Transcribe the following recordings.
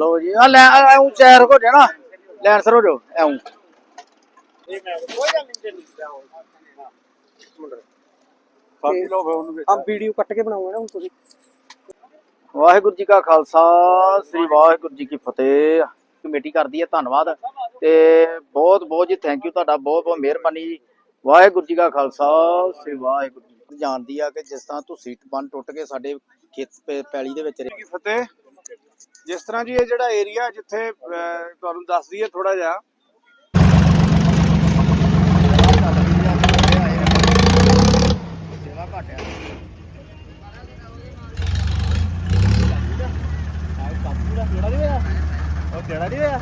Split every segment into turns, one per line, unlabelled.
ਲਓ ਜੀ। ਆ ਲੈ ਐਉਂ ਚੈਰ ਹੋ ਜਾਣਾ ਲੈਣ ਸਰ ਹੋ ਜਾਓ ਐਉਂ
ਆ ਵੀਡੀਓ ਕੱਟ ਕੇ ਬਣਾਉਂਗੇ ਨਾ ਹੁਣ ਤੁਸੀਂ।
ਵਾਹਿਗੁਰੂ ਜੀ ਕਾ ਖਾਲਸਾ ਸ੍ਰੀ ਵਾਹਿਗੁਰੂ ਜੀ ਕੀ ਫਤਿਹ। ਕਮੇਟੀ ਕਰਦੀ ਹੈ ਧੰਨਵਾਦ। ਤੇ ਬਹੁਤ ਬਹੁਤ ਜੀ ਥੈਂਕ ਯੂ ਤੁਹਾਡਾ ਬਹੁਤ ਬਹੁਤ ਮਿਹਰਬਾਨੀ ਜੀ। ਵਾਹਿਗੁਰੂ ਜੀ ਕਾ ਖਾਲਸਾ ਸ੍ਰੀ ਵਾਹਿਗੁਰੂ ਜੀ ਜਾਣਦੀ ਆ ਕਿ ਜਿਸ ਤਰ੍ਹਾਂ ਤੁਸੀਂ ਬੰਨ ਟੁੱਟ ਕੇ ਸਾਡੇ ਖੇਤ ਪੈਲੀ ਦੇ ਵਿੱਚ
ਕੀ ਫਤਿਹ। ਜਿਸ ਤਰ੍ਹਾਂ ਜੀ ਇਹ ਜਿਹੜਾ ਏਰੀਆ ਜਿੱਥੇ ਤੁਹਾਨੂੰ ਦੱਸ ਦਈਏ ਥੋੜਾ ਜਿਹਾ।
ਕਿਹੜਾ ਨਹੀਂ ਹੋਇਆ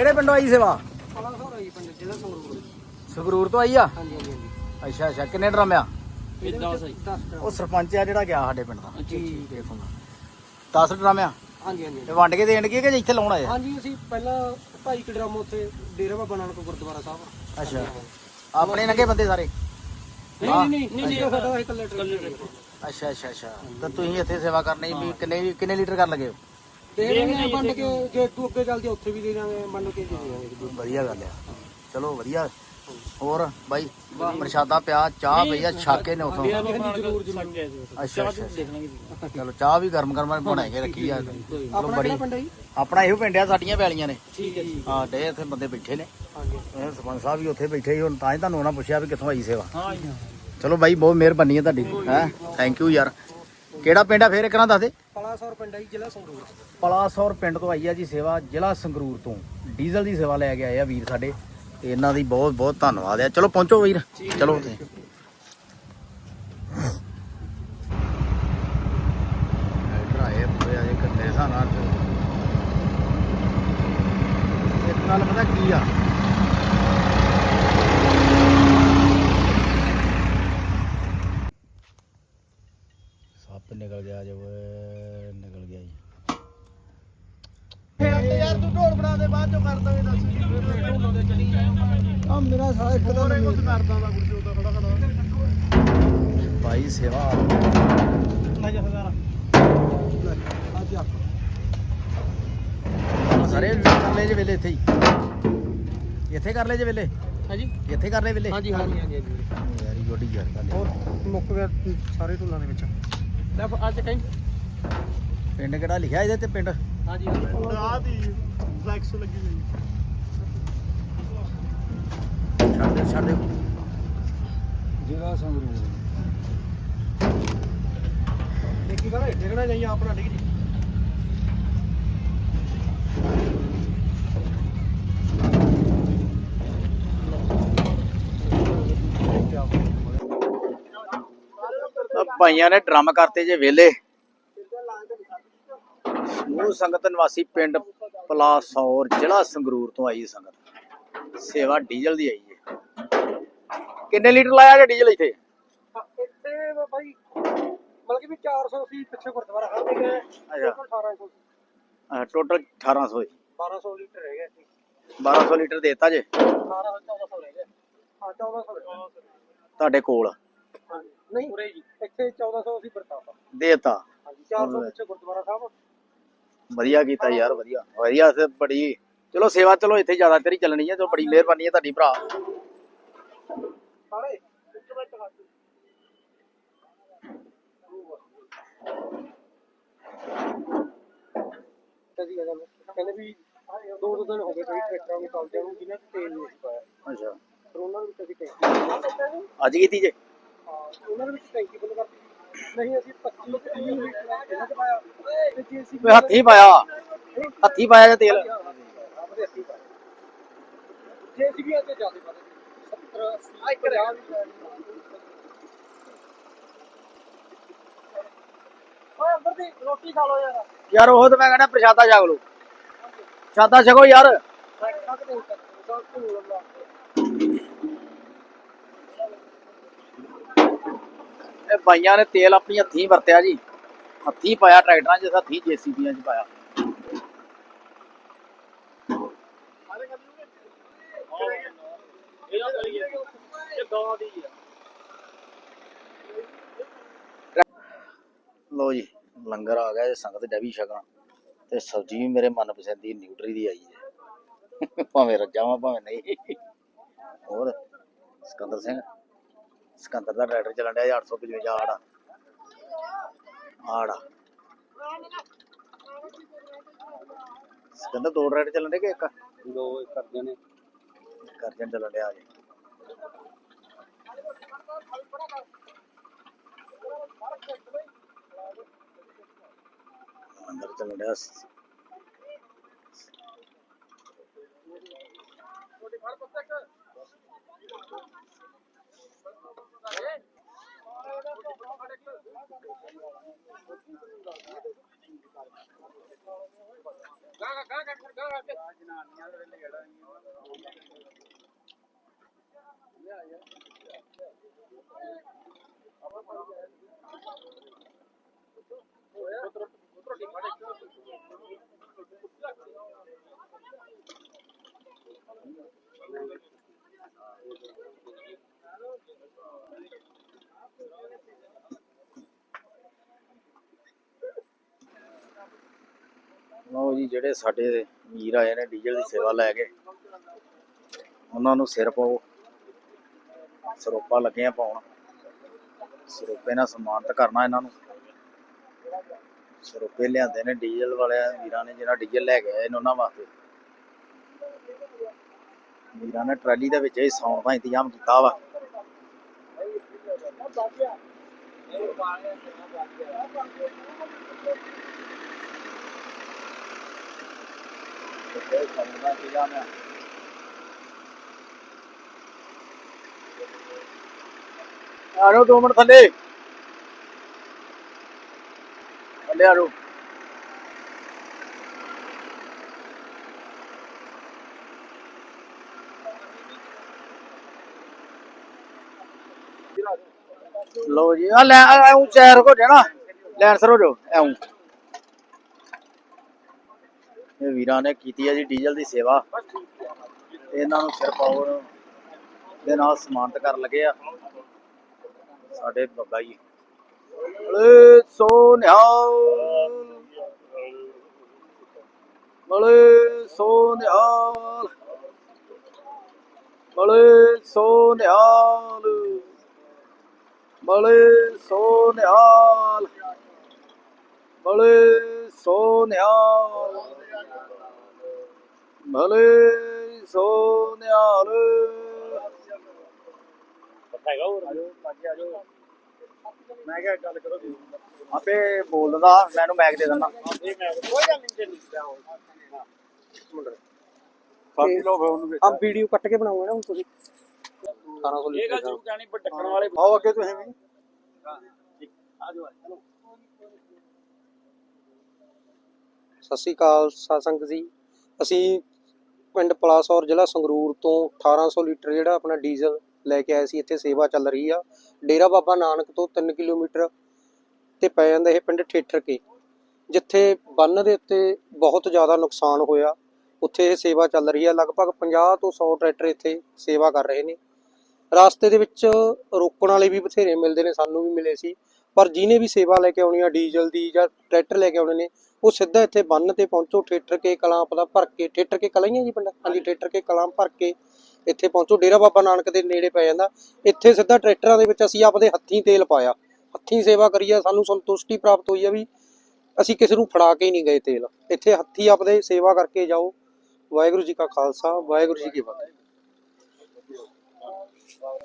ਕਿਹੜੇ ਪਿੰਡੋਂ ਆਈ ਸੇਵਾ?
ਪਲਾ ਪਿੰਡ ਸੰਗਰੂਰ।
ਸੰਗਰੂਰ ਤੋਂ ਆਈ ਆ?
ਹਾਂਜੀ ਹਾਂਜੀ ਹਾਂਜੀ।
ਅੱਛਾ ਅੱਛਾ ਕਿੰਨੇ ਡਰਮ ਆ?
ਇਹਦੇ ਵਿੱਚ 10 ਗ੍ਰਾਮ
ਉਹ ਸਰਪੰਚ ਆ ਜਿਹੜਾ ਗਿਆ ਸਾਡੇ ਪਿੰਡ ਦਾ।
ਜੀ
ਦੇਖੋ 10 ਡਰਮ ਆ?
ਹਾਂਜੀ ਹਾਂਜੀ
ਤੇ ਵੰਡ ਕੇ ਦੇਣਗੇ ਕਿ ਇੱਥੇ ਲਾਉਣਾ ਆ
ਹਾਂਜੀ ਅਸੀਂ ਪਹਿਲਾਂ ਢਾਈ ਕਿ ਡਰਮ ਉੱਥੇ ਡੇਰਾ ਬਾਬਾ ਨਾਨਕ ਗੁਰਦੁਆਰਾ ਸਾਹਿਬ।
ਅੱਛਾ। ਆਪਣੇ ਨੰਗੇ ਬੰਦੇ ਸਾਰੇ?
ਨਹੀਂ ਨਹੀਂ ਨਹੀਂ ਨਹੀਂ ਸਾਡਾ ਇੱਕ ਲੀਟਰ
ਅੱਛਾ ਅੱਛਾ ਅੱਛਾ। ਤਾਂ ਤੁਸੀਂ ਇੱਥੇ ਸੇਵਾ ਕਰਨੀ ਵੀ ਕਿੰਨੇ ਕਿੰਨੇ ਲੀਟਰ ਕਰ ਲਗੇ
ਦੇ ਰਹੇ ਵੰਡ ਕੇ ਜੇ ਤੂੰ ਅੱਗੇ ਚੱਲਦੀ ਉੱਥੇ ਵੀ ਦੇ ਦਾਂਗੇ ਵੰਡ ਕੇ ਦੇ ਦਾਂਗੇ
ਵਧੀਆ ਗੱਲ ਆ। ਚਲੋ ਵਧੀਆ। ਹੋਰ ਬਾਈ ਪ੍ਰਸ਼ਾਦਾ ਪਿਆ ਚਾਹ ਪਈ ਆ ਛਾਕੇ ਨੇ ਉਥੋਂ।
ਹਾਂਜੀ ਜ਼ਰੂਰ ਜ਼ਰੂਰ।
ਅੱਛਾ ਅੱਛਾ ਚਲੋ ਚਾਹ ਵੀ ਗਰਮ ਗਰਮ ਬਣਾ ਕੇ ਰੱਖੀ ਆ। ਚਲੋ
ਆਪਣਾ
ਬੜੀ
ਹੈ
ਇਹੋ ਪਿੰਡ ਆ ਸਾਡੀਆਂ ਪੈਲੀਆਂ ਨੇ।
ਠੀਕ ਹੈ ਜੀ
ਹਾਂ। ਡੇ ਇੱਥੇ ਬੰਦੇ ਬੈਠੇ ਨੇ।
ਹਾਂਜੀ।
ਸਰਪੰਚ ਸਾਹਿਬ ਵੀ ਉੱਥੇ ਬੈਠੇ ਸੀ ਹੁਣ ਤਾਂ ਹੀ ਤੁਹਾਨੂੰ ਉਹਨਾਂ ਪੁੱਛਿਆ ਵੀ ਕਿੱਥੋਂ ਆਈ ਸੇਵਾ। ਚਲੋ ਬਾਈ ਬਹੁਤ ਮਿਹਰਬਾਨੀ ਹੈ ਤੁਹਾਡੀ। ਹੈ? ਥੈਂਕ ਯੂ ਯਾਰ। ਕਿਹੜਾ ਪਿੰਡ ਆ ਫੇਰ ਇੱਕ ਨਾ ਦੱਸ ਦੇ?
ਪਲਾ ਸੌ ਪਿੰਡ ਹੈ ਜੀ ਜ਼ਿਲ੍ਹਾ ਸੰਗਰੂਰ।
ਪਲਾਸੌਰ ਪਿੰਡ ਤੋਂ ਆਈ ਆ ਜੀ ਸੇਵਾ ਜ਼ਿਲ੍ਹਾ ਸੰਗਰੂਰ ਤੋਂ। ਡੀਜ਼ਲ ਦੀ ਸੇਵਾ ਲੈ ਕੇ ਆਏ ਆ ਵੀਰ ਸਾਡੇ। ਤੇ ਇਹਨਾਂ ਦੀ ਬਹੁਤ ਬਹੁਤ ਧੰਨਵਾਦ ਆ। ਚਲੋ ਪਹੁੰਚੋ ਵੀਰ। ਚਲੋ ਪੂਰੇ ਸਾਨਾ ਇੱਕ ਗੱਲ ਪਤਾ ਕੀ ਆ ਸੱਪ ਨਿਕਲ ਗਿਆ ਜਬ ਨਿਕਲ ਗਿਆ ਜੀ ਯਾਰ ਤੂੰ ਢੋਲ ਬਣਾ ਦੇ ਬਾਅਦ ਚੋਂ ਕਰ ਦਾਂਗੇ ਦੱਸ ਢੋਲੋਂ ਦੇ ਚਲੀ ਆ ਮੇਰਾ ਸਾਲਾ ਇੱਕ ਤਾਂ ਨਹੀਂ ਕਰਦਾ ਦਾ ਗੁਰਜੋ ਦਾ ਖੜਾ ਖੜਾ ਭਾਈ ਸੇਵਾ।
ਲੈ ਜਾ ਹਜ਼ਾਰ। ਅੱਜ ਆ
ਸਾਰੇ ਕਰ ਲੈ ਜੇ ਵੇਲੇ ਇੱਥੇ ਹੀ। ਇੱਥੇ ਕਰ ਲੈ ਜੇ ਵੇਲੇ
ਹਾਂਜੀ।
ਇੱਥੇ ਕਰ ਲੈ ਵੇਲੇ
ਹਾਂਜੀ ਹਾਂਜੀ ਹਾਂਜੀ
ਵੈਰੀ ਗੁੱਡ ਯਾਰ ਗੱਲ
ਹੋਰ ਮੁੱਕ ਗਿਆ ਸਾਰੇ ਢੋਲਾਂ ਦੇ ਵਿੱਚ। ਲੈ ਅੱਜ ਕਹੀਂ।
ਪਿੰਡ ਕਿਹੜਾ ਲਿਖਿਆ ਇਹਦੇ ਤੇ ਪਿੰਡ?
ਹਾਂਜੀ
ਆ ਦੀ ਫਲੈਕਸ ਲੱਗੀ ਹੋਈ।
ਛੱਡ ਦੇ ਛੱਡ ਦੇ
ਜ਼ਿਲ੍ਹਾ ਸੰਗਰੂਰ ਦੇਖੀ ਕਰ ਡਿਗਣਾ ਜਾਈ ਆਪਣਾ ਡਿਗ ਜੀ
ਭਾਈਆਂ ਨੇ ਡਰਮ ਕਰਤੇ ਜੇ ਵੇਲੇ ਸਮੂਹ ਸੰਗਤ ਨਿਵਾਸੀ ਪਿੰਡ ਪਲਾਸੌਰ ਜ਼ਿਲ੍ਹਾ ਸੰਗਰੂਰ ਤੋਂ ਆਈ ਸੰਗਤ। ਸੇਵਾ ਡੀਜ਼ਲ ਦੀ ਆਈ ਕਿੰਨੇ ਲੀਟਰ ਲਾਇਆ ਜੇ ਡੀਜ਼ਲ ਇੱਥੇ?
ਇੱਥੇ ਬਾਈ ਮਤਲਬ ਕਿ ਵੀ 400 ਸੀ ਪਿੱਛੇ ਗੁਰਦੁਆਰਾ ਸਾਹਿਬ ਦੇ ਗਏ
ਅੱਛਾ।
ਟੋਟਲ 1800
ਟੋਟਲ 1800 ਜੀ
1200 ਲੀਟਰ ਰਹਿ ਗਿਆ ਇੱਥੇ।
1200 ਲੀਟਰ ਦੇਤਾ ਜੇ।
1800 1400 ਰਹਿ ਗਿਆ ਹਾਂ 1400 ਰਹਿ ਗਿਆ।
ਤੁਹਾਡੇ ਕੋਲ।
ਨਹੀਂ ਉਰੇ ਜੀ। ਇੱਥੇ 1400 ਅਸੀਂ ਵਰਤਾਤਾ।
ਦੇਤਾ।
ਹਾਂਜੀ 400 ਪਿੱਛੇ ਗੁਰਦੁਆਰਾ ਸਾਹਿਬ।
ਵਧੀਆ ਕੀਤਾ ਯਾਰ ਵਧੀਆ। ਵਧੀਆ ਤੇ ਬੜੀ ਚਲੋ ਸੇਵਾ ਚਲੋ ਇੱਥੇ ਜ਼ਿਆਦਾ ਤੇਰੀ ਚੱਲਣੀ ਹੈ ਚਲੋ ਬੜੀ ਮਿਹਰਬਾਨੀ ਹੈ ਤੁਹਾਡੀ ਭਰਾ
ਸਾਰੇ ਇੱਕ ਮਿੰਟ ਬਾਅਦ ਕਦੀ ਗੱਲ ਕਹਿੰਦੇ ਵੀ ਦੋ ਦੋ ਦਿਨ ਹੋ ਗਏ ਕਈ ਟਰੈਕਟਰਾਂ ਨੂੰ ਚੱਲਦਿਆਂ ਨੂੰ ਜਿਨ੍ਹਾਂ 'ਚ ਤੇਲ ਨਹੀਂ ਸੀ ਪਾਇਆ
ਅੱਛਾ
ਪਰ ਉਹਨਾਂ ਦੇ ਵਿੱਚ ਅਸੀਂ ਟੈਂਕੀ
ਅੱਜ ਕੀਤੀ ਜੇ
ਹਾਂ, ਉਹਨਾਂ ਦੇ ਵਿੱਚ ਟੈਂਕੀ ਫੁੱਲ ਕਰਤੀ ਨਹੀਂ ਅਸੀਂ 25 30 ਲੀਟਰ ਇਹਨਾਂ 'ਚ ਪਾਇਆ ਤੇ ਜੇ ਅਸੀਂ
ਓਏ ਹੱਥੀਂ ਪਾਇਆ ਹੱਥੀਂ ਪਾਇਆ ਜੇ ਤੇਲ
ਆਪਦੇ ਹੱਥੀਂ ਪਾਇਆ ਜੇ ਅਸੀਂ ਵੀ ਅੱਗੇ ਜਾਂਦੇ ਪਾਦੇ 70 80 50 ਓਏ ਅੰਦਰ ਦੀ ਰੋਟੀ ਖਾ ਲਓ ਯਾਰ।
ਯਾਰ ਉਹ ਤਾਂ ਮੈਂ ਕਹਿੰਦਾ ਪ੍ਰਸ਼ਾਦਾ ਛਕ ਲਓ। ਪ੍ਰਸ਼ਾਦਾ ਛਕੋ ਯਾਰ।
ਤੋਂ
ਇਹ ਬਾਈਆਂ ਨੇ ਤੇਲ ਆਪਣੀ ਹੱਥੀਂ ਵਰਤਿਆ ਜੀ। ਹੱਥੀਂ ਪਾਇਆ ਟਰੈਕਟਰਾਂ 'ਚ ਹੱਥੀਂ ਜੀਸੀਬੀਆਂ 'ਚ ਪਾਇਆ ਲੋ ਜੀ ਲੰਗਰ ਆ ਗਿਆ ਸੰਗਤ ਡੈਵੀ ਛਕਣਾ। ਤੇ ਸਬਜ਼ੀ ਵੀ ਮੇਰੇ ਮਨਪਸੰਦ ਦੀ ਨਿਊਟਰੀ ਦੀ ਆਈ ਹੈ। ਭਾਵੇਂ ਰੱਜਾਵਾਂ ਭਾਵੇਂ ਨਹੀਂ। ਹੋਰ ਸਿਕੰਦਰ ਸਿੰਘ ਸਿਕੰਦਰ ਦਾ ਟਰੈਕਟਰ ਚੱਲਣ ਡਿਆ 855 ਆੜਾ। ਆੜਾ। ਸਿਕੰਦਰ ਦੋ ਟਰੈਕਟਰ ਚੱਲਣ ਡੇ ਕਿ ਇੱਕ?
ਦੋ ਕਰਦੇ ਨੇ।
ਕਰਜਨ ਚੱਲਣ ਡਿਆ ਜੀ ਅੰਦਰ ਚੱਲਣ ਡਿਆ ਲਓ ਜੀ, ਜਿਹੜੇ ਸਾਡੇ ਵੀਰ ਆਏ ਨੇ ਡੀਜ਼ਲ ਦੀ ਸੇਵਾ ਲੈ ਕੇ, ਉਹਨਾਂ ਨੂੰ ਸਿਰ ਪਾਓ ਸਰੋਪਾ ਲੱਗੇ ਆ ਪਾਉਣ। ਸਰੋਪੇ ਨਾਲ ਸਨਮਾਨਿਤ ਕਰਨਾ ਇਹਨਾਂ ਨੂੰ। ਸਰੋਪੇ ਲਿਆਂਦੇ ਨੇ ਡੀਜ਼ਲ ਵਾਲਿਆਂ ਵੀਰਾਂ ਨੇ ਜਿਹੜਾ ਡੀਜ਼ਲ ਲੈ ਕੇ ਆਏ ਨੇ ਉਹਨਾਂ ਵਾਸਤੇ। ਵੀਰਾਂ ਨੇ ਟਰਾਲੀ ਦੇ ਵਿੱਚ ਹੀ ਸੌਣ ਦਾ ਇੰਤਜ਼ਾਮ ਕੀਤਾ ਵਾ। ਤੇ ਸੌਣ ਦਾ ਇੰਤਜ਼ਾਮ ਆ ਆ ਜਾਓ ਦੋ ਮਿੰਟ ਥੱਲੇ। ਥੱਲੇ ਆ ਲੋ ਜੀ ਆ ਲੈ ਐਉਂ ਚੈਰ ਹੋ ਜਾਣਾ। ਲੈਣ ਸਰ ਹੋ ਜਾਓ ਐਉਂ ਇਹ ਵੀਰਾਂ ਨੇ ਕੀਤੀ ਹੈ ਜੀ, ਡੀਜ਼ਲ ਦੀ ਸੇਵਾ। ਇਹਨਾਂ ਨੂੰ ਸਿਰ ਪਾਵਰ ਦੇ ਨਾਲ ਸਮਾਨਤ ਕਰਨ ਲੱਗੇ ਆ। ਸਾਡੇ ਬੱਬਾ ਜੀ। ਬਲੇ ਸੋ ਨਿਹਾਲ। ਬਲੇ ਸੋ ਨਿਹਾਲ। ਬਲੇ ਸੋ ਨਿਹਾਲ। ਬਲੇ ਸੋ ਬਲੇ ਸੋ ਨਿਹਾਲ। ਬਲੇ ਸੋ ਨਿਹਾਲ
ਮੈਂ ਕਿਹਾ ਗੱਲ ਕਰੋ
ਆਪੇ ਬੋਲ ਦਿੰਦਾ। ਮੈਨੂੰ ਮੈਗ ਦੇ ਦਿੰਦਾ।
ਕੋਈ ਗੱਲ ਨਹੀਂ ਸਾਥੀ ਲੋਕ ਉਹਨੂੰ
ਆ ਵੀਡੀਓ ਕੱਟ ਕੇ ਬਣਾਉਂਗੇ ਨਾ ਹੁਣ ਤੁਸੀਂ। 1800 ਲੀਟਰ ਦਾ
ਜਾਣੀ ਪਰ ਟੱਕਣ ਵਾਲੇ
ਆਓ ਅੱਗੇ ਤੁਸੀਂ ਵੀ। ਸਤਿ ਸ਼੍ਰੀ ਅਕਾਲ ਸਾਧ ਸੰਗਤ ਜੀ। ਅਸੀਂ ਪਿੰਡ ਪਲਾਸੌਰ ਜ਼ਿਲ੍ਹਾ ਸੰਗਰੂਰ ਤੋਂ 1800 ਲੀਟਰ ਜਿਹੜਾ ਆਪਣਾ ਡੀਜ਼ਲ ਲੈ ਕੇ ਆਏ ਸੀ, ਇੱਥੇ ਸੇਵਾ ਚੱਲ ਰਹੀ ਆ। ਡੇਰਾ ਬਾਬਾ ਨਾਨਕ ਤੋਂ 3 ਕਿਲੋਮੀਟਰ ਤੇ ਪੈ ਜਾਂਦਾ ਇਹ ਪਿੰਡ ਠੇਠਰ ਕੇ, ਜਿੱਥੇ ਬੰਨ ਦੇ ਉੱਤੇ ਬਹੁਤ ਜ਼ਿਆਦਾ ਨੁਕਸਾਨ ਹੋਇਆ। ਉੱਥੇ ਇਹ ਸੇਵਾ ਚੱਲ ਰਹੀ ਹੈ ਲਗਭਗ 50 ਤੋਂ 100 ਟਰੈਕਟਰ ਇੱਥੇ ਸੇਵਾ ਕਰ ਰਹੇ ਨੇ। ਰਾਸਤੇ ਦੇ ਵਿੱਚ ਰੋਕਣ ਵਾਲੇ ਵੀ ਬਥੇਰੇ ਮਿਲਦੇ ਨੇ, ਸਾਨੂੰ ਵੀ ਮਿਲੇ ਸੀ। ਪਰ ਜਿਹਨੇ ਵੀ ਸੇਵਾ ਲੈ ਕੇ ਆਉਣੀ ਆ ਡੀਜ਼ਲ ਦੀ ਜਾਂ ਟਰੈਕਟਰ ਲੈ ਕੇ ਆਉਣੇ ਨੇ ਉਹ ਸਿੱਧਾ ਇੱਥੇ ਬੰਨ ਤੇ ਪਹੁੰਚੋ ਠੇਠਰ ਕੇ ਕਲਾਂ ਦਾ ਭਰ ਕੇ ਠੇਠਰ ਕੇ ਕਲਾਂ ਹੀ ਆ ਜੀ ਪਿੰਡ? ਹਾਂਜੀ ਠੇਠਰ ਕੇ ਕਲਾਂ ਭਰ ਕੇ ਇੱਥੇ ਪਹੁੰਚੋ। ਡੇਰਾ ਬਾਬਾ ਨਾਨਕ ਦੇ ਨੇੜੇ ਪੈ ਜਾਂਦਾ। ਇੱਥੇ ਸਿੱਧਾ ਟਰੈਕਟਰਾਂ ਦੇ ਵਿੱਚ ਅਸੀਂ ਆਪਦੇ ਹੱਥੀਂ ਤੇਲ ਪਾਇਆ। ਹੱਥੀਂ ਸੇਵਾ ਕਰੀ ਆ ਸਾਨੂੰ ਸੰਤੁਸ਼ਟੀ ਪ੍ਰਾਪਤ ਹੋਈ ਆ ਵੀ ਅਸੀਂ ਕਿਸੇ ਨੂੰ ਫੜਾ ਕੇ ਹੀ ਨਹੀਂ ਗਏ ਤੇਲ। ਇੱਥੇ ਹੱਥੀਂ ਆਪਦੇ ਸੇਵਾ ਕਰਕੇ ਜਾਓ। ਵਾਹਿਗੁਰੂ ਜੀ ਕਾ ਖਾਲਸਾ ਵਾਹਿਗੁਰੂ ਜੀ ਕੀ ਫਤਿਹ।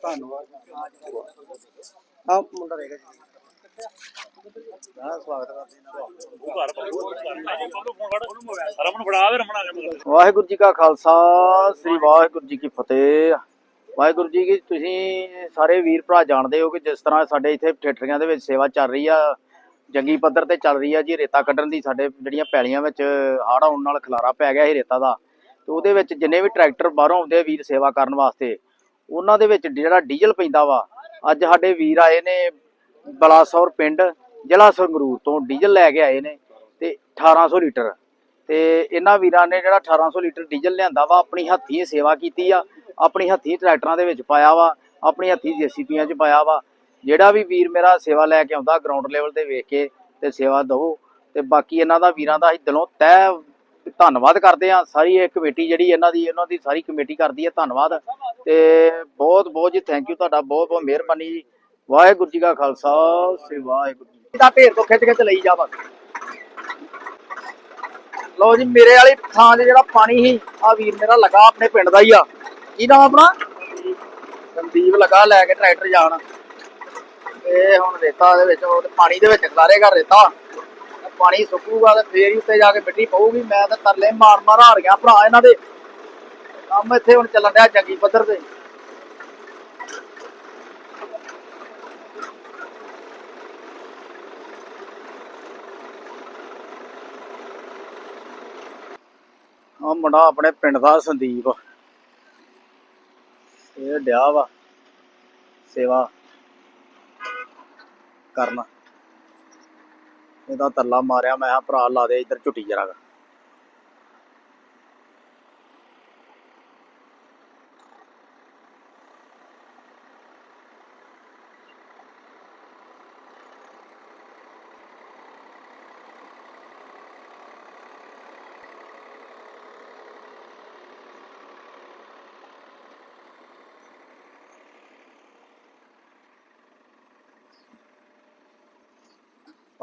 ਧੰਨਵਾਦ। ਆ ਮੁੰਡਾ ਰਹੇਗਾ
ਵਾਹਿਗੁਰੂ ਜੀ ਕਾ ਖਾਲਸਾ, ਸ੍ਰੀ ਵਾਹਿਗੁਰੂ ਜੀ ਕੀ ਫਤਿਹ। ਵਾਹਿਗੁਰੂ ਜੀ ਕੀ, ਤੁਸੀਂ ਸਾਰੇ ਵੀਰ ਭਰਾ ਜਾਣਦੇ ਹੋ ਕਿ ਜਿਸ ਤਰ੍ਹਾਂ ਸਾਡੇ ਇੱਥੇ ਠੇਠਰੀਆਂ ਦੇ ਵਿੱਚ ਸੇਵਾ ਚੱਲ ਰਹੀ ਆ, ਜੰਗੀ ਪੱਧਰ ਤੇ ਚੱਲ ਰਹੀ ਆ ਜੀ, ਰੇਤਾ ਕੱਢਣ ਦੀ ਸਾਡੇ ਜਿਹੜੀਆਂ ਪੈਲੀਆਂ ਵਿੱਚ ਹੜ੍ਹ ਆਉਣ ਨਾਲ ਖਲਾਰਾ ਪੈ ਗਿਆ ਸੀ ਰੇਤਾ ਦਾ। ਤੇ ਉਹਦੇ ਵਿੱਚ ਜਿੰਨੇ ਵੀ ਟਰੈਕਟਰ ਬਾਹਰੋਂ ਆਉਂਦੇ ਆ ਵੀਰ ਸੇਵਾ ਕਰਨ ਵਾਸਤੇ, ਉਹਨਾਂ ਦੇ ਵਿੱਚ ਜਿਹੜਾ ਡੀਜ਼ਲ ਪੈਂਦਾ ਵਾ, ਅੱਜ ਸਾਡੇ ਵੀਰ ਆਏ ਨੇ ਬਲਾਸੌਰ ਪਿੰਡ ਜ਼ਿਲ੍ਹਾ ਸੰਗਰੂਰ ਤੋਂ ਡੀਜ਼ਲ ਲੈ ਕੇ ਆਏ ਨੇ ਤੇ 1800 ਲੀਟਰ। ਤੇ ਇਹਨਾਂ ਵੀਰਾਂ ਨੇ ਜਿਹੜਾ 1800 ਲੀਟਰ ਡੀਜ਼ਲ ਲਿਆਂਦਾ ਵਾ, ਆਪਣੀ ਹੱਥੀਂ ਸੇਵਾ ਕੀਤੀ ਆ। ਆਪਣੀ ਹੱਥੀਂ ਟਰੈਕਟਰਾਂ ਦੇ ਵਿੱਚ ਪਾਇਆ ਵਾ, ਆਪਣੀ ਹੱਥੀਂ ਜੀਸੀਪੀਆਂ 'ਚ ਪਾਇਆ ਵਾ। ਜਿਹੜਾ ਵੀ ਵੀਰ ਮੇਰਾ ਸੇਵਾ ਲੈ ਕੇ ਆਉਂਦਾ ਗਰਾਊਂਡ ਲੈਵਲ ਤੇ ਵੇਖ ਕੇ ਤੇ ਸੇਵਾ ਦਵੋ। ਤੇ ਬਾਕੀ ਇਹਨਾਂ ਦਾ ਵੀਰਾਂ ਦਾ ਅਸੀਂ ਦਿਲੋਂ ਤਹਿ ਧੰਨਵਾਦ ਕਰਦੇ ਆ ਸਾਰੀ ਇਹ ਕਮੇਟੀ ਜਿਹੜੀ ਇਹਨਾਂ ਦੀ ਇਹਨਾਂ ਦੀ ਸਾਰੀ ਕਮੇਟੀ ਕਰਦੀ ਹੈ ਧੰਨਵਾਦ। ਤੇ ਬਹੁਤ ਬਹੁਤ ਜੀ ਥੈਂਕ ਯੂ ਤੁਹਾਡਾ ਬਹੁਤ ਬਹੁਤ ਮਿਹਰਬਾਨੀ ਜੀ। ਵਾਹਿਗੁਰੂ ਜੀ ਕਾ ਖਾਲਸਾ, ਸ੍ਰੀ ਵਾਹਿਗੁਰੂ ਜੀ ਇਹਦਾ ਢੇਰ ਤੋਂ ਖਿੱਚ ਖਿੱਚ ਲਈ ਜਾ ਬਸ। ਲਓ ਜੀ, ਮੇਰੇ ਵਾਲੀ ਥਾਂ 'ਤੇ ਜਿਹੜਾ ਪਾਣੀ ਸੀ ਆ ਵੀਰ ਮੇਰਾ ਲਗਾ ਆਪਣੇ ਪਿੰਡ ਦਾ ਹੀ ਆ। ਕੀ ਨਾਮ ਆਪਣਾ? ਸੰਦੀਪ ਲਗਾ ਲੈ ਕੇ ਟਰੈਕਟਰ ਜਾਣ। ਤੇ ਹੁਣ ਰੇਤਾ ਦੇ ਵਿੱਚ, ਉਹ ਪਾਣੀ ਦੇ ਵਿੱਚ ਖਲਾਰੇਗਾ ਰੇਤਾ। ਪਾਣੀ ਸੁੱਕੂਗਾ ਤੇ ਫੇਰ ਹੀ ਉੱਤੇ ਜਾ ਕੇ ਮਿੱਟੀ ਪਊਗੀ। ਮੈਂ ਤਾਂ ਤਰਲੇ ਮਾਰ ਮਾਰ ਹਾਰ ਗਿਆ ਭਰਾ ਇਹਨਾਂ ਦੇ। ਕੰਮ ਇੱਥੇ ਹੁਣ ਚੱਲਣ ਡਿਆ ਚੰਗੀ ਪੱਧਰ ਤੇ। ਆ ਮੁੰਡਾ ਆਪਣੇ ਪਿੰਡ ਦਾ ਸੰਦੀਪ। ਇਹ ਡਿਆ ਵਾ ਸੇਵਾ ਕਰਨਾ। ਇਹਦਾ ਤਰਲਾ ਮਾਰਿਆ, ਮੈਂ ਕਿਹਾ ਭਰਾ ਲਾ ਦੇ, ਇੱਧਰ ਝੁੱਟੀ ਜਰਾ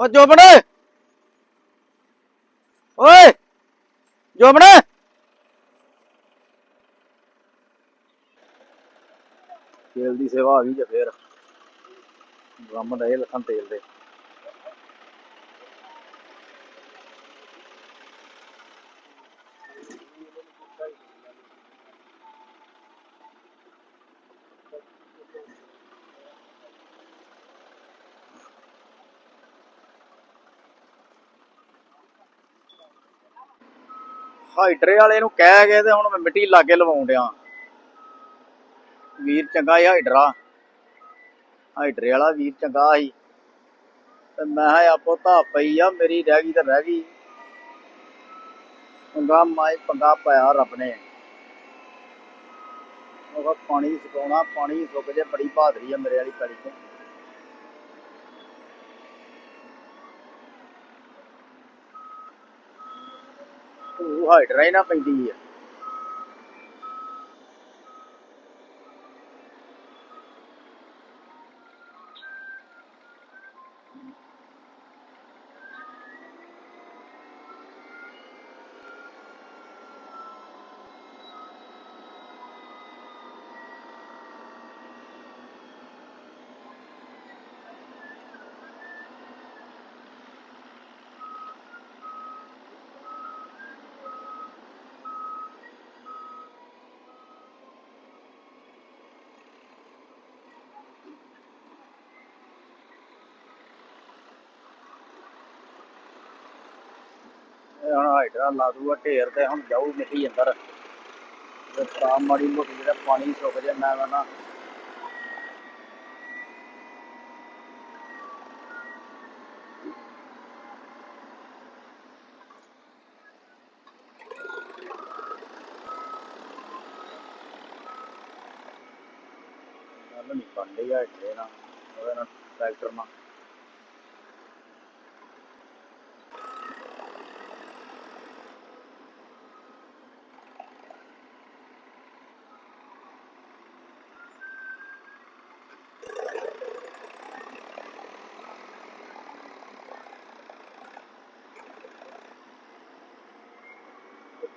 ਓ ਜੋਬਨ! ਓਏ! ਜੋਬਨ! ਤੇਲ ਦੀ ਸੇਵਾ ਆ ਗਈ ਜੇ ਫੇਰ। ਡਰਮ ਦਾ ਇਹ ਲਖਣ ਤੇਲ ਦੇ। ਹਾਈਡਰੇ ਵਾਲੇ ਨੂੰ ਕਹਿ ਗਏ ਤੇ ਹੁਣ ਮੈਂ ਮਿੱਟੀ ਲਾਗੇ ਲਵਾਉਣ ਡਿਆ। ਵੀਰ ਚੰਗਾ ਹੀ ਹਾਈਡਰਾ। ਹਾਈਡਰੇ ਵਾਲਾ ਵੀਰ ਚੰਗਾ ਸੀ। ਤੇ ਮੈਂ ਕਿਹਾ ਆਪੋ ਧਾ ਪਈ ਆ, ਮੇਰੀ ਰਹਿ ਗਈ ਤੇ ਰਹਿ ਗਈ। ਪੰਗਾ ਮਾਈ, ਪੰਗਾ ਪਾਇਆ ਰੱਬ ਨੇ। ਉਹ ਪਾਣੀ ਸੁਕਾਉਣਾ, ਪਾਣੀ ਸੁੱਕ ਜੇ ਬੜੀ ਬਹਾਦਰੀ ਆ ਮੇਰੇ ਵਾਲੀ ਕੜੀ ਤੇ ਉਹ ਹਾਈਡਰਾ ਹੀ ਨਾ ਪੈਂਦੀ ਆ ਇਹ ਹੁਣ ਹਾਈਡਰਾ ਲਾ ਦੂਗਾ ਢੇਰ ਤੇ ਹੁਣ ਜਾਊ ਮਿੱਟੀ ਅੰਦਰ। ਤੇ ਤਾਂ ਮਾੜੀ ਮੋਟੀ ਜਿਹੜਾ ਪਾਣੀ ਸੁੱਕ ਜੇ ਮੈਂ ਕਹਿੰਦਾ ਨਹੀਂ ਬਣਦੀ ਆ ਇੱਥੇ ਨਾ, ਉਹਦੇ ਨਾਲ ਟਰੈਕਟਰ ਨਾਲ।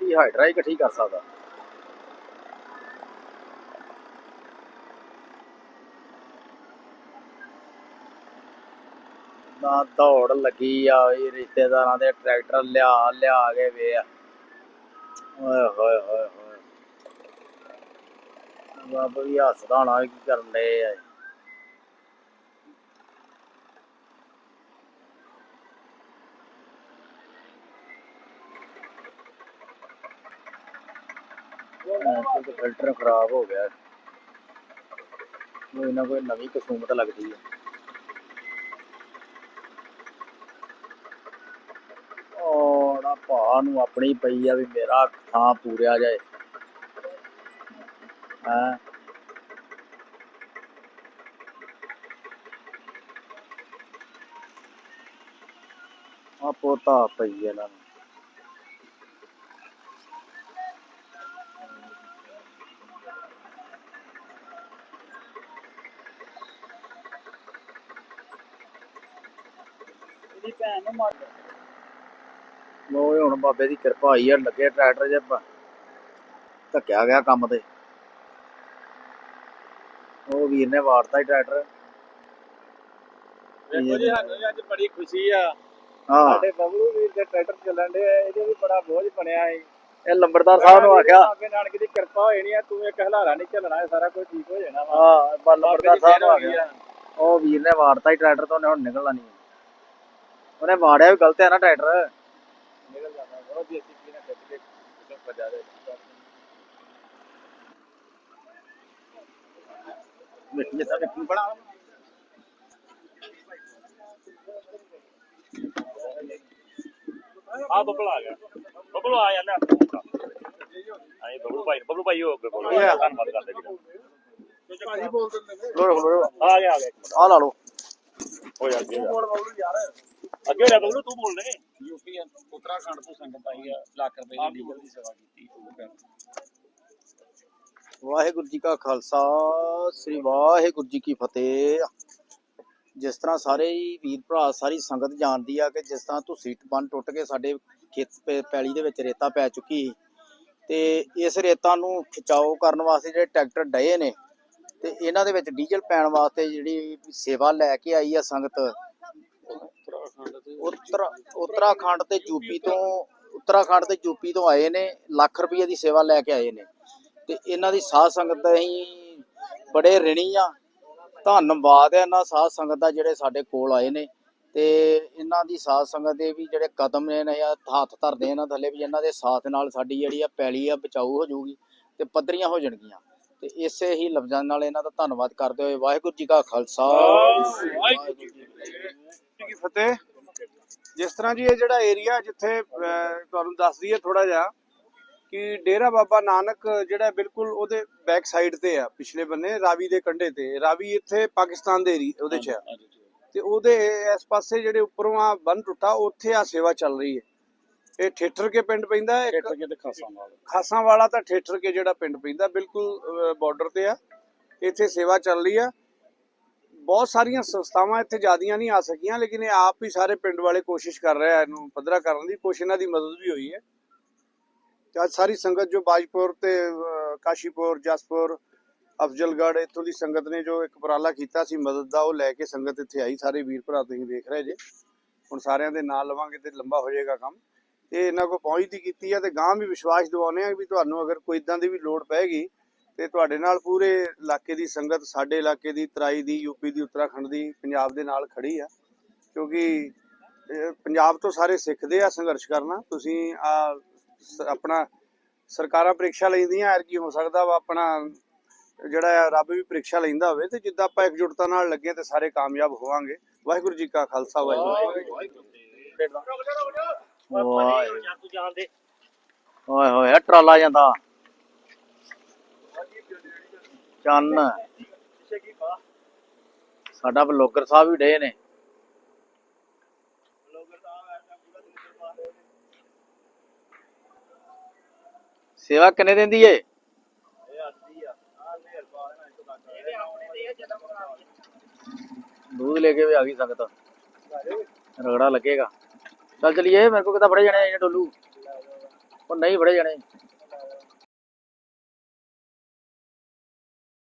ਕੀ ਹਾਈਡਰਾ ਇਕੱਠੀ ਕਰ ਸਕਦਾ। ਨਾ ਦੌੜ ਲੱਗੀ ਆ ਇਹ ਰਿਸ਼ਤੇਦਾਰਾਂ ਦੇ ਟਰੈਕਟਰ ਲਿਆ ਲਿਆ ਕੇ ਵੇ ਓਏ ਹੋਏ ਹੋਏ ਹੋਏ। ਬਾਬਾ ਵੀ ਹੱਸਦਾ ਹੋਣਾ ਕੀ ਕਰਨ ਦੇ ਆ। ਤੇ ਫਿਲਟਰ ਖਰਾਬ ਹੋ ਗਿਆ। ਕੋਈ ਨਾ ਕੋਈ ਨਵੀਂ ਕਸੂਮਤ ਲੱਗਦੀ ਹੈ ਉਹ ਭਾ ਨੂੰ ਆਪਣੀ ਪਈ ਆ ਵੀ ਮੇਰਾ ਥਾਂ ਪੂਰਿਆ ਜਾਏ। ਹਾਂ? ਆ ਪੋਤਾ ਪਈ ਇਹਨਾਂ ਨੂੰ। ਇਹਦੀ ਭੈਣ ਨੂੰ ਮਾਰ ਲੋ ਹੁਣ ਬਾਬੇ ਦੀ ਕਿਰਪਾ ਹੋਈ ਆ ਲੱਗੇ ਟਰੈਕਟਰ ਜੇ ਧੱਕਿਆ ਗਿਆ ਕੰਮ ਤੇ। ਉਹ ਵੀਰ ਨੇ ਵਾਰਤਾ ਹੀ ਟਰੈਕਟਰ।
ਵੇਖੋ ਜੀ ਸਾਨੂੰ ਅੱਜ ਬੜੀ ਖੁਸ਼ੀ ਆ।
ਹਾਂ।
ਸਾਡੇ ਬਬਲੂ ਵੀਰ ਦੇ ਟਰੈਕਟਰ ਚੱਲਣ ਦੇ ਇਹਦੇ ਵੀ ਬੜਾ ਬੋਝ ਬਣਿਆ ਹੈ
ਇਹ ਲੰਬੜਦਾਰ ਸਾਹਿਬ ਨੂੰ ਆਖਿਆ।
ਬਾਬੇ ਨਾਨਕ ਦੀ ਕਿਰਪਾ ਹੋਈ ਨਹੀਂ ਆ ਤੂੰ ਇੱਕ ਹਲਾਰਾ ਨਹੀਂ ਚੱਲਣਾ ਇਹ ਸਾਰਾ ਕੁਝ ਠੀਕ ਹੋ ਜਾਣਾ ਵਾ।
ਹਾਂ ਲੰਬੜਦਾਰ ਸਾਹਿਬ ਨੂੰ
ਦੀ
ਆਖਿਆ। ਉਹ ਵੀਰ ਨੇ ਵਾਰਤਾ ਹੀ ਟਰੈਕਟਰ ਤੋਂ ਉਹਨੇ ਹੁਣ ਨਿਕਲਣਾ ਨਹੀਂ। ਉਹਨੇ ਵਾੜਿਆ ਵੀ ਗਲਤ ਹੈ ਨਾ ਟਰੈਕਟਰ।
ਨਿਕਲ ਜਾਣਾ ਬਹੁਤ ਦੇਸੀ ਕੀ ਨਾ ਖਿੱਚ ਕੇ ਕਿਤੇ ਵਜਾ ਦੇ।
ਮਿੱਟੀ ਜਿਹਾ ਮਿੱਟੀ ਬਣਾ
ਆ ਬੱਬਲ ਆ ਗਿਆ। ਬੱਬਲ ਆ ਜਾਂਦਾ। ਆਏ ਬੱਬਲੂ ਭਾਈ ਬੱਬਲੂ ਭਾਈ ਹੋ ਗਏ ਬੋਲੋ. ਧੰਨਵਾਦ ਕਰਦੇ ਜੀ
ਭਾਜੀ ਬੋਲ ਦਿੰਦੇ ਨੇ।
ਲੋ ਲੋ
ਆ ਗਿਆ ਆ ਗਿਆ।
ਆ ਲਾ ਲਓ।
ਹੋ ਜਾ
ਯਾਰ
ਅੱਗੇ ਜਾ ਬੱਬਲੂ ਤੂੰ ਬੋਲ ਦੇ
ਯੂਪੀ ਉੱਤਰਾਖੰਡ ਤੋਂ ਸੰਗਤ ਆਈ ਆ ਲੱਖ ਰੁਪਏ ਦੀ ਡੀਜ਼ਲ ਦੀ ਸੇਵਾ ਕੀਤੀ
ਵਾਹਿਗੁਰੂ ਜੀ ਕਾ ਖਾਲਸਾ ਸ੍ਰੀ ਵਾਹਿਗੁਰੂ ਜੀ ਕੀ ਫਤਿਹ। ਜਿਸ ਤਰ੍ਹਾਂ ਸਾਰੇ ਹੀ ਵੀਰ ਭਰਾ ਸਾਰੀ ਸੰਗਤ ਜਾਣਦੀ ਆ ਕਿ ਜਿਸ ਤਰ੍ਹਾਂ ਤੁਸੀਂ ਬੰਨ ਟੁੱਟ ਕੇ ਸਾਡੇ ਖੇਤ ਪੈਲੀ ਦੇ ਵਿੱਚ ਰੇਤਾ ਪੈ ਚੁੱਕੀ ਤੇ ਇਸ ਰੇਤਾ ਨੂੰ ਖਿਚਾਓ ਕਰਨ ਵਾਸਤੇ ਜਿਹੜੇ ਟਰੈਕਟਰ ਡਏ ਨੇ ਤੇ ਇਹਨਾਂ ਦੇ ਵਿੱਚ ਡੀਜ਼ਲ ਪੈਣ ਵਾਸਤੇ ਜਿਹੜੀ ਸੇਵਾ ਲੈ ਕੇ ਆਈ ਆ ਸੰਗਤ। ਉੱਤਰ ਉੱਤਰਾਖੰਡ ਤੇ ਯੂਪੀ ਤੋਂ ਉੱਤਰਾਖੰਡ ਤੇ ਯੂਪੀ ਤੋਂ ਆਏ ਨੇ, ਲੱਖ ਰੁਪਏ ਦੀ ਸੇਵਾ ਲੈ ਕੇ ਆਏ ਨੇ। ਤੇ ਇਹਨਾਂ ਦੀ ਸਾਧ ਸੰਗਤ ਦਾ ਅਸੀਂ ਬੜੇ ਰਿਣੀ ਆ। ਧੰਨਵਾਦ ਹੈ ਇਹਨਾਂ ਸਾਧ ਸੰਗਤ ਦਾ ਜਿਹੜੇ ਸਾਡੇ ਕੋਲ ਆਏ ਨੇ। ਤੇ ਇਹਨਾਂ ਦੀ ਸਾਧ ਸੰਗਤ ਦੇ ਵੀ ਜਿਹੜੇ ਕਦਮ ਨੇ ਨਾ ਹੱਥ ਧਰਦੇ ਇਹਨਾਂ ਥੱਲੇ ਵੀ ਇਹਨਾਂ ਦੇ ਸਾਥ ਨਾਲ ਸਾਡੀ ਜਿਹੜੀ ਆ ਪੈਲੀ ਆ ਬਚਾਊ ਹੋ ਜਾਊਗੀ ਤੇ ਪੱਧਰੀਆਂ ਹੋ ਜਾਣਗੀਆਂ। ਤੇ ਇਸੇ ਹੀ ਲਫ਼ਜ਼ਾਂ ਨਾਲ ਇਹਨਾਂ ਦਾ ਧੰਨਵਾਦ ਕਰਦੇ ਹੋਏ ਵਾਹਿਗੁਰੂ ਜੀ ਕਾ ਖਾਲਸਾ। ਵਾਹਿਗੁਰੂ ਜੀ ਕੀ ਫਤਿਹ।
ਕੀ ਫਤਿਹ ਜਿਸ ਤਰ੍ਹਾਂ ਜੀ ਇਹ ਜਿਹੜਾ ਏਰੀਆ ਜਿੱਥੇ ਤੁਹਾਨੂੰ ਦੱਸ ਦਈਏ ਥੋੜਾ ਜਿਹਾ ਕਿ ਡੇਰਾ ਬਾਬਾ ਨਾਨਕ ਜਿਹੜਾ ਬਿਲਕੁਲ ਉਹਦੇ ਬੈਕ ਸਾਈਡ ਤੇ ਆ ਪਿਛਲੇ ਬੰਨੇ ਰਾਵੀ ਦੇ ਕੰਢੇ ਤੇ। ਰਾਵੀ ਇੱਥੇ ਪਾਕਿਸਤਾਨ ਦੇ ਏਰੀ ਉਹਦੇ ਚ ਆ। ਤੇ ਉਹਦੇ ਇਸ ਪਾਸੇ ਜਿਹੜੇ ਉੱਪਰੋਂ ਆ ਬੰਨ ਟੁੱਟਾ ਉੱਥੇ ਆ ਸੇਵਾ ਚੱਲ ਰਹੀ ਹੈ। ਇਹ ਠੇਠਰ ਕੇ ਪਿੰਡ ਪੈਂਦਾ ਹੈ, ਇੱਕ
ਕਿਤੇ ਖਾਸਾ ਨਾਲ
ਖਾਸਾਂ ਵਾਲਾ ਤਾਂ ਠੇਠਰ ਕੇ ਜਿਹੜਾ ਪਿੰਡ ਪੈਂਦਾ ਬਿਲਕੁਲ ਬਾਰਡਰ ਤੇ ਆ। ਇੱਥੇ ਸੇਵਾ ਚੱਲ ਰਹੀ ਆ। ਬਹੁਤ ਸਾਰੀਆਂ ਸੰਸਥਾਵਾਂ ਇੱਥੇ ਜਿਆਦੀਆਂ ਨਹੀਂ ਆ ਸਕੀਆਂ, ਲੇਕਿਨ ਇਹ ਆਪ ਹੀ ਸਾਰੇ ਪਿੰਡ ਵਾਲੇ ਕੋਸ਼ਿਸ਼ ਕਰ ਰਹੇ ਆ ਇਹਨੂੰ ਪੱਧਰਾ ਕਰਨ ਦੀ, ਕੁਛ ਇਹਨਾਂ ਦੀ ਮਦਦ ਵੀ ਹੋਈ ਹੈ। ਤੇ ਅੱਜ ਸਾਰੀ ਸੰਗਤ ਜੋ ਬਾਜਪੁਰ ਤੇ ਕਾਸ਼ੀਪੁਰ, ਜਸਪੁਰ, ਅਫਜ਼ਲਗੜ੍ਹ, ਇੱਥੋਂ ਦੀ ਸੰਗਤ ਨੇ ਜੋ ਇੱਕ ਉਪਰਾਲਾ ਕੀਤਾ ਸੀ ਮਦਦ ਦਾ, ਉਹ ਲੈ ਕੇ ਸੰਗਤ ਇੱਥੇ ਆਈ। ਸਾਰੇ ਵੀਰ ਭਰਾ ਤੁਸੀਂ ਦੇਖ ਰਹੇ ਜੇ। ਹੁਣ ਸਾਰਿਆਂ ਦੇ ਨਾਲ ਲਵਾਂਗੇ ਤੇ ਲੰਬਾ ਹੋ ਜਾਏਗਾ ਕੰਮ। ਤੇ ਇਹਨਾਂ ਕੋ ਪਹੁੰਚਦੀ ਕੀਤੀ ਆ ਤੇ ਗਾਂ ਵੀ ਵਿਸ਼ਵਾਸ ਦਿਵਾਉਂਦੇ ਆ ਵੀ ਤੁਹਾਨੂੰ ਅਗਰ ਕੋਈ ਇਦਾਂ ਦੀ ਵੀ ਲੋੜ ਪੈਗੀ ਤੇ ਤੁਹਾਡੇ ਨਾਲ ਪੂਰੇ ਇਲਾਕੇ ਦੀ ਸੰਗਤ, ਸਾਡੇ ਇਲਾਕੇ ਦੀ, ਤਰਾਈ ਦੀ ਯੂਪੀ ਦੀ, ਉੱਤਰਾਖੰਡ ਦੀ, ਪੰਜਾਬ ਦੇ ਨਾਲ ਖੜੀ ਆ। ਕਿਉਂਕਿ ਪੰਜਾਬ ਤੋਂ ਸਾਰੇ ਸਿੱਖਦੇ ਆ ਸੰਘਰਸ਼ ਕਰਨਾ। ਤੁਸੀਂ ਆ ਆਪਣਾ ਸਰਕਾਰਾਂ ਪ੍ਰੀਖਿਆ ਲੈਂਦੀਆਂ ਐਰ ਕੀ ਹੋ ਸਕਦਾ ਵਾ ਆਪਣਾ ਜਿਹੜਾ ਰੱਬ ਵੀ ਪ੍ਰੀਖਿਆ ਲੈਂਦਾ ਹੋਵੇ ਤੇ ਜਿੱਦਾਂ ਆਪਾਂ ਇਕਜੁੱਟਤਾ ਨਾਲ ਲੱਗੇ ਤੇ ਸਾਰੇ ਕਾਮਯਾਬ ਹੋਵਾਂਗੇ। ਵਾਹਿਗੁਰੂ ਜੀ ਕਾ ਖਾਲਸਾ, ਵਾਹਿਗੁਰੂ ਜੀ
ਵਾਹ
ਜਾਂ ਤੂੰ
ਹੋਏ ਟਰਾਲਾ ਜਾਂਦਾ। ਚੰਨ ਸਾਡਾ ਬਲੋਗਰ ਸਾਹਿਬ ਵੀ ਡੇ ਨੇ ਸੇਵਾ ਕਿੰਨੇ ਦਿਨ ਦੀ ਏ दूध लेके भी आ गई संगत रगड़ा लगेगा चल चलिए मेरे को कितना बड़े जाने हैं ये डोलू और नहीं बड़े जाने